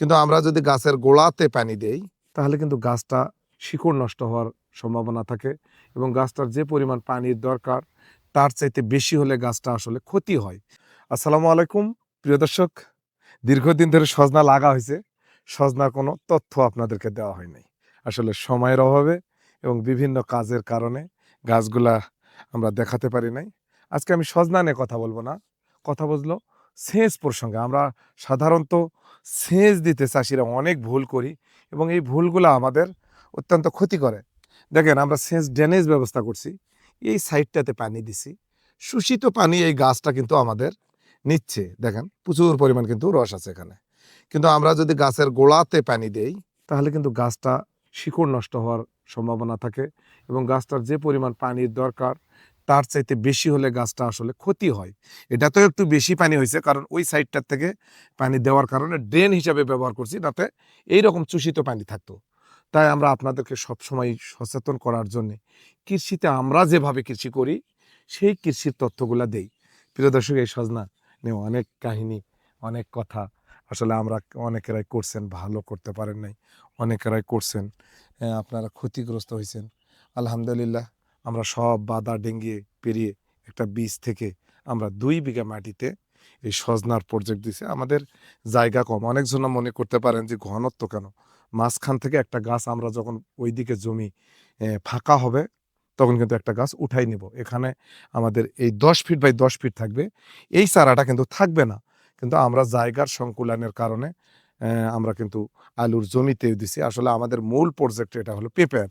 কিন্তু আমরা যদি গাছের গোড়াতে পানি দেই, তাহলে কিন্তু গাছটা শিকড় নষ্ট হওয়ার সম্ভাবনা থাকে এবং গাছটার যে পরিমাণ পানির দরকার, তার চাইতে বেশি হলে গাছটা আসলে ক্ষতি হয়। আসসালামু আলাইকুম, প্রিয় দর্শক। দীর্ঘদিন ধরে সজনা লাগা হয়েছে। সজনার কোনো তথ্য আপনাদেরকে দেওয়া হয় নাই। আসলে সময়ের অভাবে এবং বিভিন্ন কাজের কারণে গাছগুলা আমরা দেখাতে পারি নাই। আজকে আমি সজনা নিয়ে কথা বলব না। কথা বলল সেচ প্রসঙ্গে আমরা সাধারণত সেচ দিতে চাষিরা অনেক ভুল করি এবং এই ভুলগুলো আমাদের অত্যন্ত ক্ষতি করে। দেখেন আমরা সেচ ড্রেনেজ ব্যবস্থা করছি, এই সাইডটাতে পানি দিছি। শোষিত পানি এই গাছটা কিন্তু আমাদের নিচ্ছে, দেখেন প্রচুর পরিমাণ কিন্তু রস আছে এখানে। কিন্তু আমরা যদি গাছের গোড়াতে পানি দেই, তাহলে কিন্তু গাছটা শিকড় নষ্ট হওয়ার সম্ভাবনা থাকে এবং গাছটার যে পরিমাণ পানির দরকার তার চাইতে বেশি হলে গাছটা আসলে ক্ষতি হয়। এটা তো একটু বেশি পানি হয়েছে কারণ ওই সাইডটার থেকে পানি দেওয়ার কারণে ড্রেন হিসাবে ব্যবহার করছি যাতে এইরকম চুষিত পানি থাকতো। তাই আমরা আপনাদেরকে সবসময় সচেতন করার জন্য কৃষিতে আমরা যেভাবে কৃষি করি, সেই কৃষির তথ্যগুলা দেই। প্রিয় দর্শক, এই সজনা নিয়ে অনেক কাহিনী, অনেক কথা আসলে আমরা অনেকেরাই করছেন, ভালো করতে পারেন নাই, অনেকেরাই করছেন আপনারা ক্ষতিগ্রস্ত হয়েছেন আলহামদুলিল্লাহ। আমরা সব বাধা ডেঙ্গিয়ে পেরিয়ে একটা বীজ থেকে আমরা দুই বিঘা মাটিতে এই সজনার প্রজেক্ট দিছে। আমাদের জায়গা কম। অনেকজন মনে করতে পারেন যে ঘনত্ব কেন? মাঝখান থেকে একটা গাছ আমরা যখন ওইদিকে জমি ফাঁকা হবে, তখন কিন্তু একটা গাছ উঠাই নিব। এখানে আমাদের এই দশ ফিট বাই দশ ফিট থাকবে। এই চারাটা কিন্তু থাকবে না। কিন্তু আমরা জায়গার সংকুলনের কারণে আমরা কিন্তু আলুর জমিতেও দিছি। আসলে আমাদের মূল প্রজেক্ট এটা হলো পেঁপের।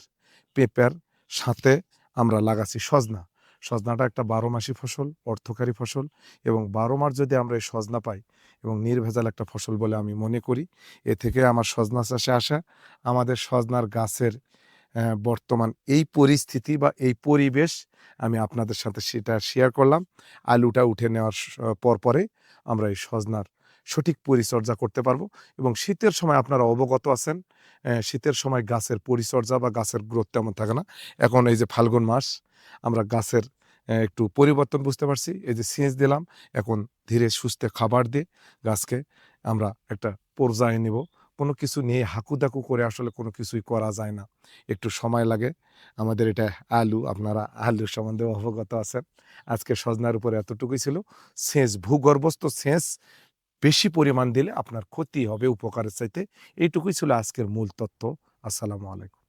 পেঁপের সাথে আমরা লাগাচ্ছি সজনা। সজনাটা একটা বারো মাসি ফসল, অর্থকারী ফসল এবং বারো মাস যদি আমরা এই সজনা পাই এবং নির্ভেজাল একটা ফসল বলে আমি মনে করি, এ থেকে আমার সজনা চাষে আসা, আমাদের সজনার গাছের বর্তমান এই পরিস্থিতি বা এই পরিবেশ আমি আপনাদের সাথে সেটা শেয়ার করলাম। আলুটা উঠে নেওয়ার পরপরে আমরা এই সজনার সঠিক পরিচর্যা করতে পারব এবং শীতের সময় আপনারা অবগত আছেন শীতের সময় গাছের পরিচর্যা বা গাছের গ্রোথ তেমন থাকে না। এখন এই যে ফাল্গুন মাস, আমরা গাছের একটু পরিবর্তন বুঝতে পারছি। এই যে সেচ দিলাম, এখন ধীরে সুস্থে খাবার দিয়ে গাছকে আমরা একটা পর্যায়ে নিব। কোনো কিছু নিয়ে হাকুদাকু করে আসলে কোনো কিছুই করা যায় না। একটু সময় লাগে। আমাদের এটা আলু, আপনারা আলু সম্বন্ধে অবগত আছেন। আজকে সজনার উপরে এতটুকুই ছিল। সেচ ভূগর্ভস্থ সেচ বেশি পরিমাণ দিলে আপনার ক্ষতি হবে উপকারের চাইতে। এইটুকুই ছিল আজকের মূল তত্ত্ব। আসসালামু আলাইকুম।